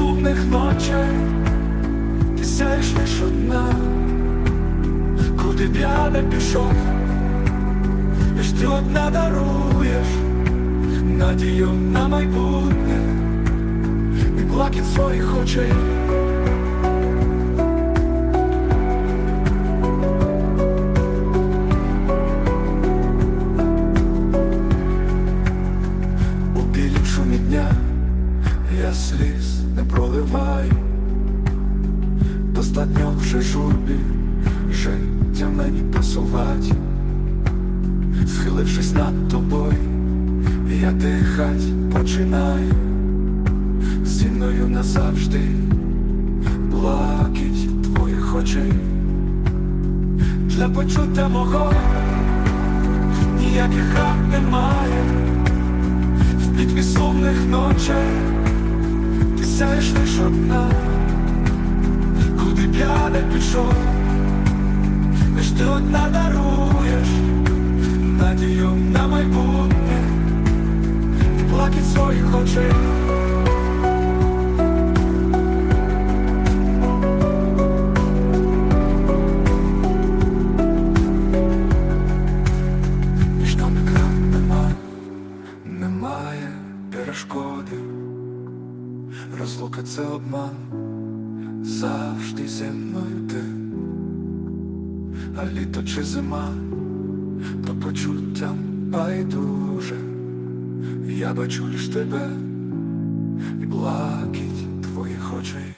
в ночей ти сяєш лиш одна, куди б я не пішов, лиш ти одна даруєш надію на майбутнє і блакит своїх очей. Тобою, я дихать починаю, зі мною назавжди блакить твоїх очей. Для почуття мого ніяких рад немає. В пітьмі сумних ночей ти сяєш лиш одна, куди б я не пішов, лиш ти одна даруєш надію на майбутнє, плакать своїх очей. Я бачу лиш тебе і блакить твоїх очей.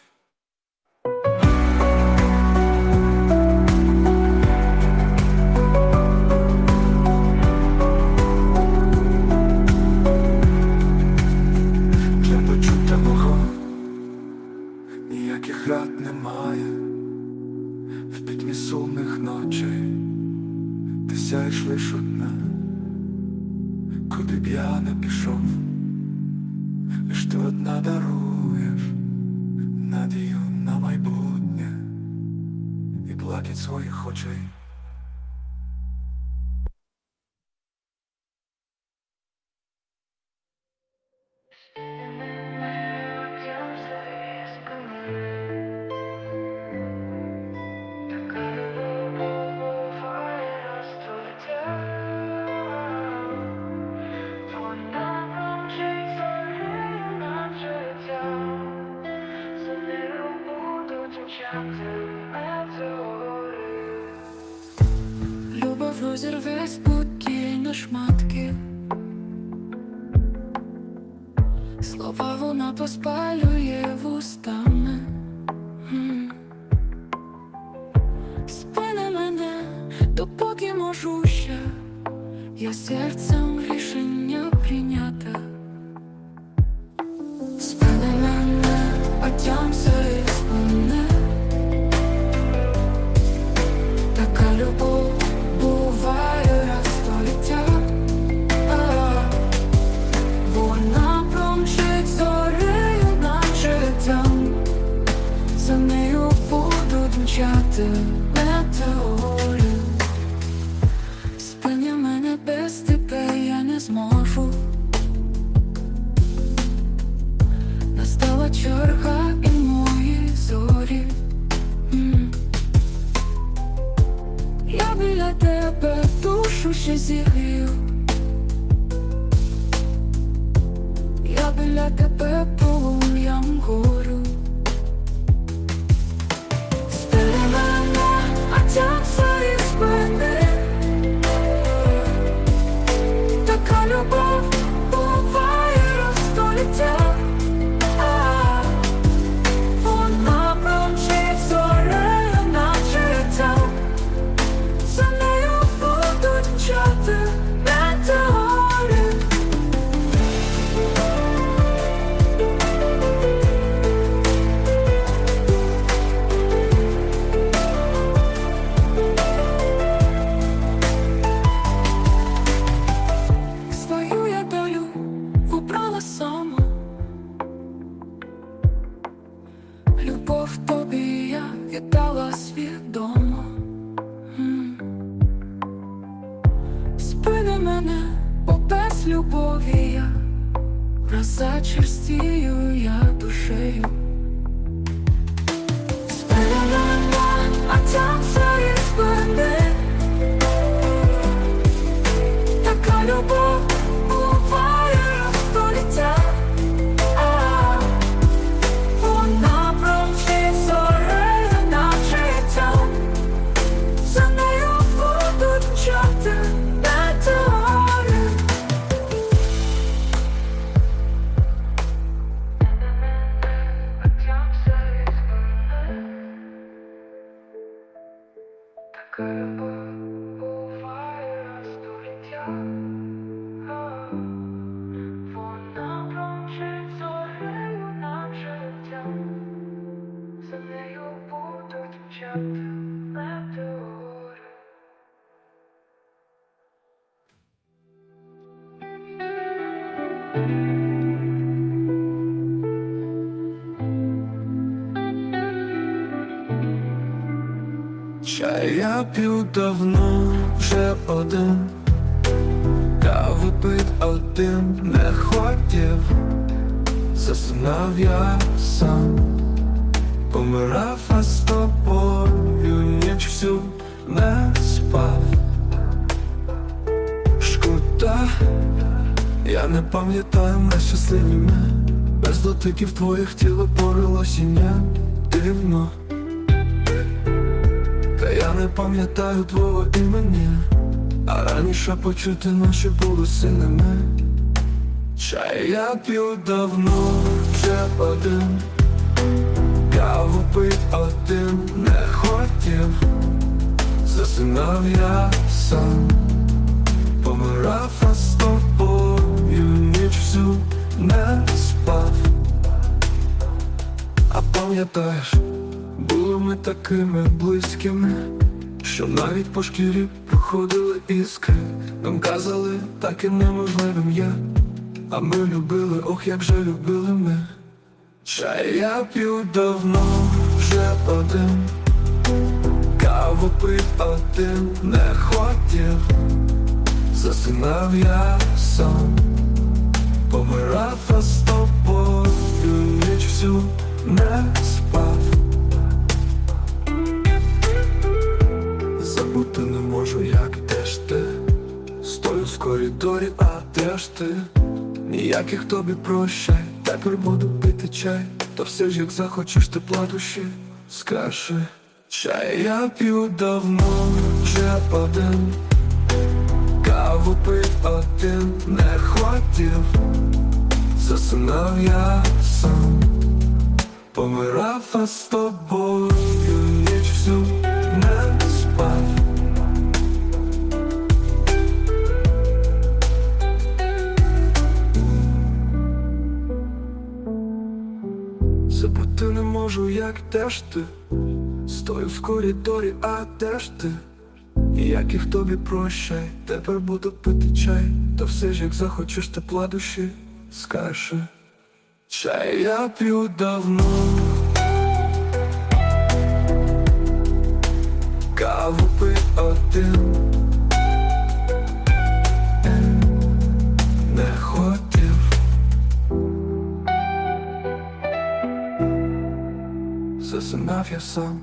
Ніяких рад немає в пітьмі сумних ночей, ти сяєш лиш одна, я не пішов, лиш ти одна даруєш надію на майбутнє і плакать своїх очей. Любов розірве спокій на шматки. Слова вона поспалює вустами. в тобі я віддала свідомо Спини мене, бо без любові я роззачерстію я душею. Спини мене, а тя я п'ю давно вже один, каву пив один не хотів, засинав я сам, помирав, а з тобою ніч всю не спав. Шкода, я не пам'ятаю ми щасливі ми. Без дотиків твоїх тіло порилось і не дивно. та не пам'ятаю твого імені, а раніше почути наші були сильними. Чай я п'ю давно вже один, каву пив один не хотів, засинав я сам, помирав, а з тобою ніч всю не спав. А пам'ятаєш, були ми такими близькими, що навіть по шкірі проходили іскри. Нам казали, так і неможливим є. А ми любили, ох, як же любили ми. Чай я п'ю давно вже один, каву пив один не хотів, засинав я сам, Ніяких тобі прощай, тепер буду пити чай, та все ж як захочеш тепла душі, скажи Чай я п'ю давно вже один, каву пив один не хотів, засинав я сам, помирав, а з тобою ніч всю як де ти? Стою в коридорі, а де ж ти? Ніяких тобі прощай, тепер буду пити чай, та все ж як захочеш тепла душі, скажи. Чай я п'ю давно. Каву пив один Засинав я сам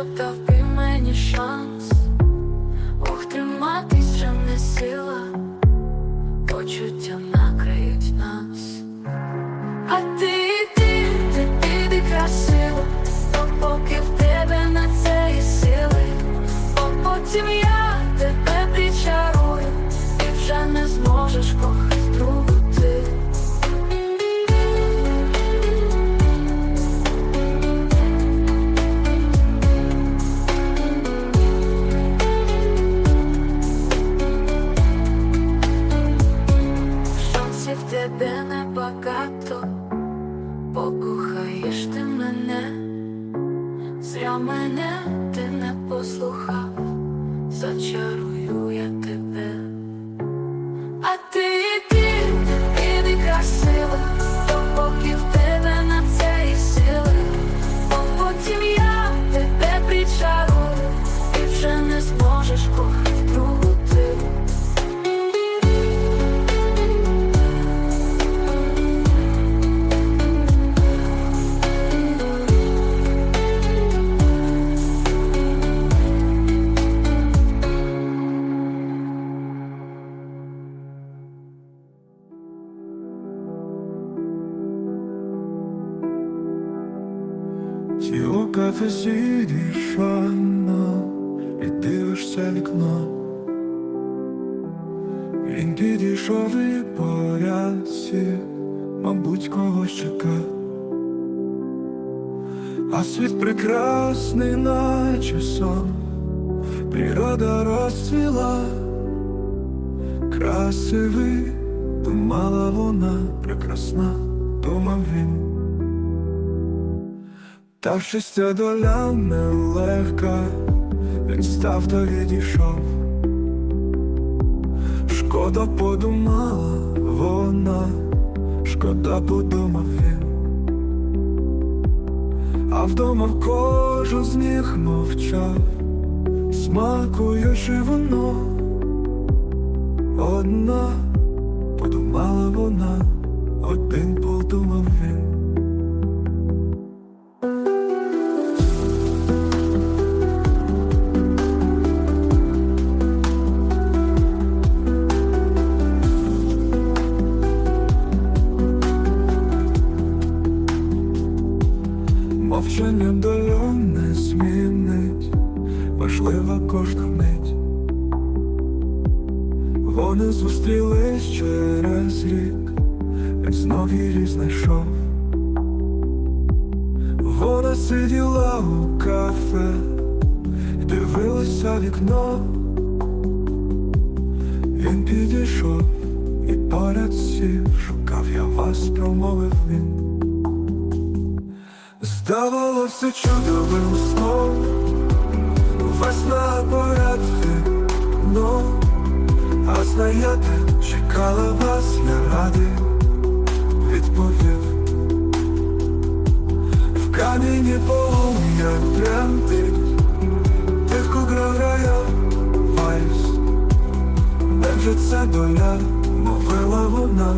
щоб дав би мені шанс, Ухтриматись вже не сила, почуття накриють нас. А ти йди, ти піди красиво, поки в тебе на це є сили, бо потім я. сны наче сон Природа расцвела Красивий, думала вона прекрасна, думав він. Та вшися доля нелегка, він став та відійшов. Шкода подумала вона, шкода подумав а вдома кожен з них мовчав, смакуючи воно, одна подумала вона, один подумав він. Здавалося чудовим сном. Весна порядки но а знаєте, чекала вас, я ради. Відповів. В камені полум'я тремтить Тихо грає вальс. Невже це доля, мовила вона.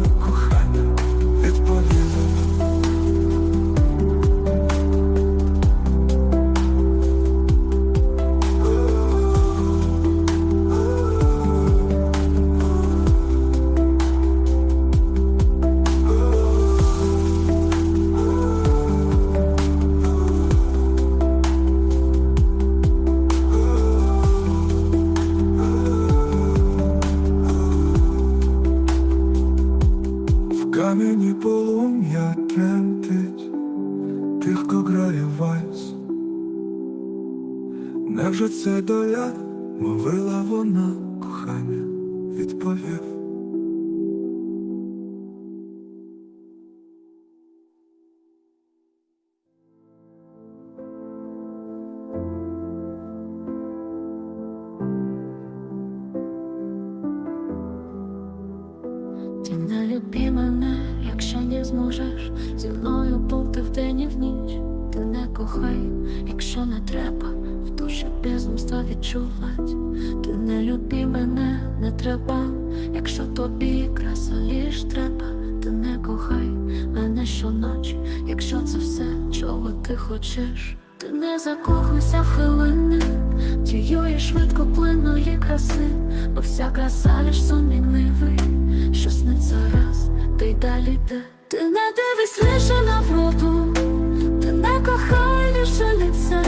Люби мене, якщо не зможеш зі мною бути вдень і в ніч. Ти не кохай, якщо не треба в душі безумства відчувати. Ти не люби мене, не треба, якщо тобі краса лиш треба. Ти не кохай мене щоночі, якщо це все, чого ти хочеш. Ти не закохуйся в хвилини тієї швидко плинної краси, бо вся краса лиш сумнівний що сниться раз, ти й далі йде. Ти не дивись лише на вроду, ти не кохай лише лице,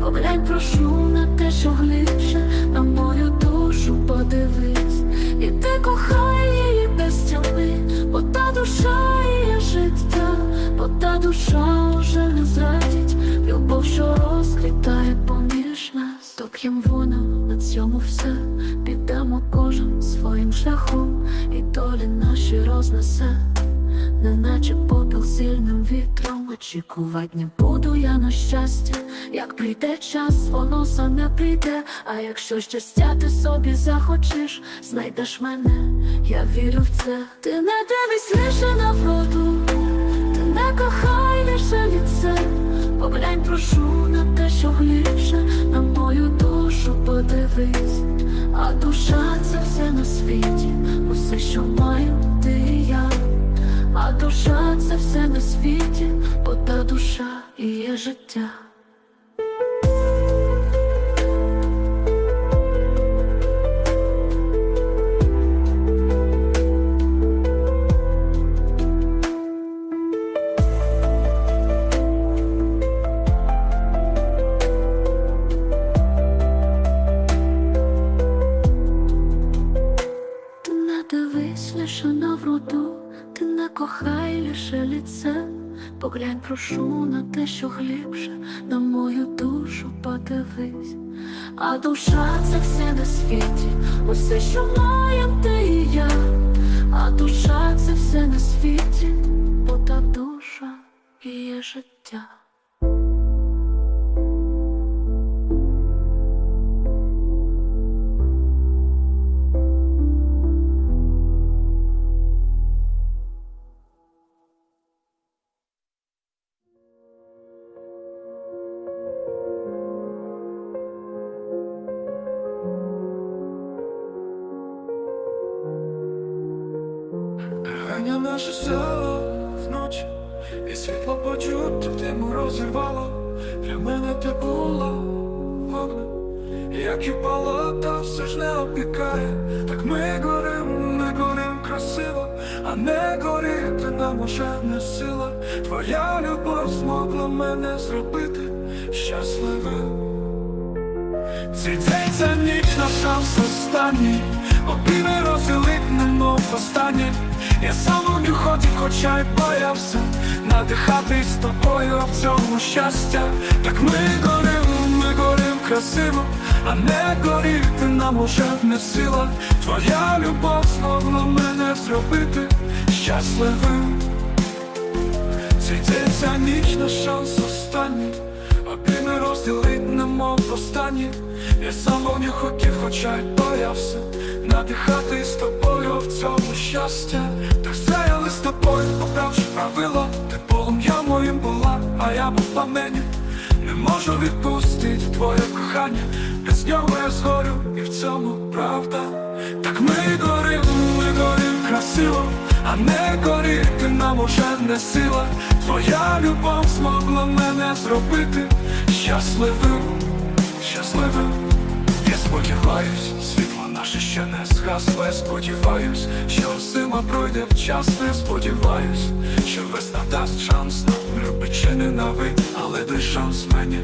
поглянь, прошу на те, що глибше, на мою душу подивись, і ти кохай її без стіни, бо та душа є життя, бо та душа вже не зрадить, любов, що поміж п'єм воно на цьому все, підемо кожен своїм шляхом, і долі наші рознесе, неначе попіл сильним вітром. Очікувати не буду я на щастя, як прийде час, воно саме прийде. А якщо щастя ти собі захочеш, знайдеш мене, я вірю в це. Ти не дивись лише на вроду, ти не кохай лише лице, поглянь, прошу на те, що глибше, на мою душу подивись, а душа це все на світі, усе, що маю, ти і я, а душа це все на світі, бо та душа і є життя. На вроду, ти не кохай лише лице, поглянь, прошу на те, що глибше, на мою душу подивись, а душа це все на світі, усе, що маєм ти і я, а душа це все на світі, бо та душа і є життя. Наше село вночі, і світло почути тему розірвало. Для мене ти була вогнем, як і болото, все ж не опікає. Так ми горим, ми горим красиво, а не горіти нам уже не сила. Твоя любов змогла мене зробити щасливим. Цей день це ніч на шанс останній Обійми розділить немов останнє Я сам у ході, хоча й боявся Надихатись з тобою в цьому щастя. Так ми горим, ми горим красиво А не горіти нам уже не сила Твоя любов змогла мене зробити щасливим. Цей ніч на шанс останній. Обійми розділить немов останні. Я сам вогню хотів, хоча й боявся Надихати з тобою в цьому щастя. Так стояли з тобою, поправши правила Ти полум'я моїм була, а я був пламені Не можу відпустити твоє кохання. Без нього я згорю, і в цьому правда. Так ми горим, ми горим красиво а не горіти нам уже не сила. Твоя любов змогла мене зробити щасливим, щасливим. Я сподіваюсь, наше ще не згасло Я сподіваюсь, що зима пройде вчасно сподіваюсь, що весна дасть шанс нам Любить чи ненавидь, але дай шанс мені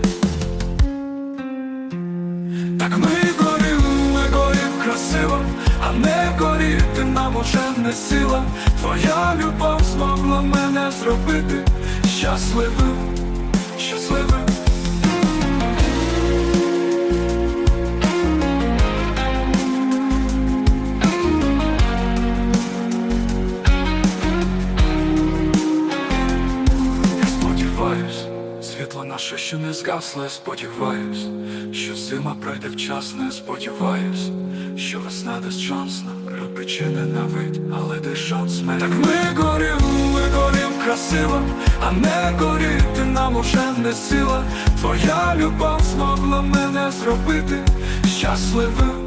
так ми горим, ми горим красиво, а не горіти нам уже не сила. Твоя любов змогла мене зробити щасливим, щасливим. Я сподіваюсь, що зима пройде вчасно, сподіваюсь, що весна дасть шанс нам любить чи ненавидь, але де шанс мене. Так ми горім, ми горім красиво, а не горіти нам уже не сила. Твоя любов змогла мене зробити щасливим.